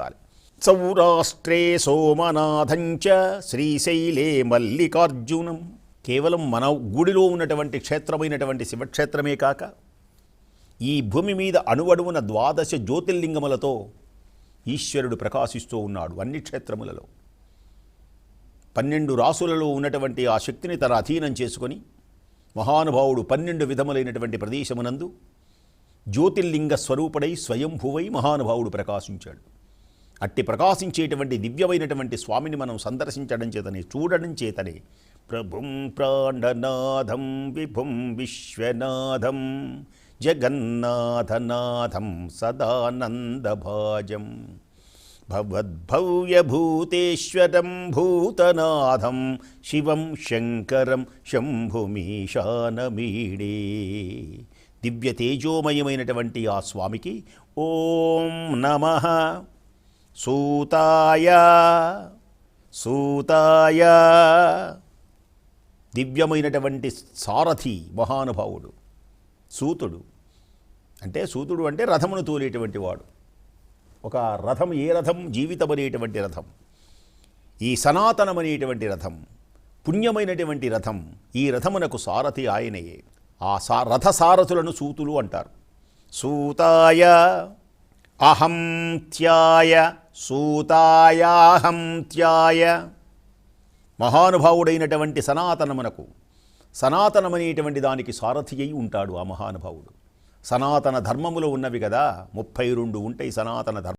చాలు సౌరాష్ట్రే సోమనాథంచ శ్రీశైలే మల్లికార్జునం. కేవలం మన గుడిలో ఉన్నటువంటి క్షేత్రమైనటువంటి శివక్షేత్రమే కాక ఈ భూమి మీద అణువణువున ద్వాదశ జ్యోతిర్లింగములతో ఈశ్వరుడు ప్రకాశిస్తూ ఉన్నాడు అన్ని క్షేత్రములలో. పన్నెండు రాసులలో ఉన్నటువంటి ఆ శక్తిని తన అధీనం చేసుకొని మహానుభావుడు పన్నెండు విధములైనటువంటి ప్రదేశమునందు జ్యోతిర్లింగ స్వరూపుడై స్వయంభువై మహానుభావుడు ప్రకాశించాడు. అట్టి ప్రకాశించేటువంటి దివ్యమైనటువంటి స్వామిని మనం సందర్శించడం చేతనే చూడడం చేతనే. ప్రభుం ప్రాణనాథం విభుం విశ్వనాథం జగన్నాథనాథం సదానందభాజం. భవద్భవ్యభూతేశ్వరం భూతనాథం శివం శంకరం శంభుమీశానమీడే. దివ్య తేజోమయమైనటువంటి ఆ స్వామికి ఓం నమ. సూతాయ సూతాయ. దివ్యమైనటువంటి సారథి మహానుభావుడు సూతుడు. అంటే సూతుడు అంటే రథమును తోలేటువంటి వాడు. ఒక రథం ఏ రథం? జీవితం అనేటువంటి రథం. ఈ సనాతనమనేటువంటి రథం పుణ్యమైనటువంటి రథం ఈ రథమునకు సారథి ఆయనయే. ఆ సా రథ సారథులను సూతులు అంటారు. సూతాయ అహం త్యాయ. సూతాయాహం త్యాయ. మహానుభావుడైనటువంటి సనాతనమునకు సనాతనమనేటువంటి దానికి సారథి అయి ఉంటాడు ఆ మహానుభావుడు. సనాతన ధర్మములో ఉన్నవి కదా ముప్పై రెండు ఉంటాయి సనాతన ధర్మం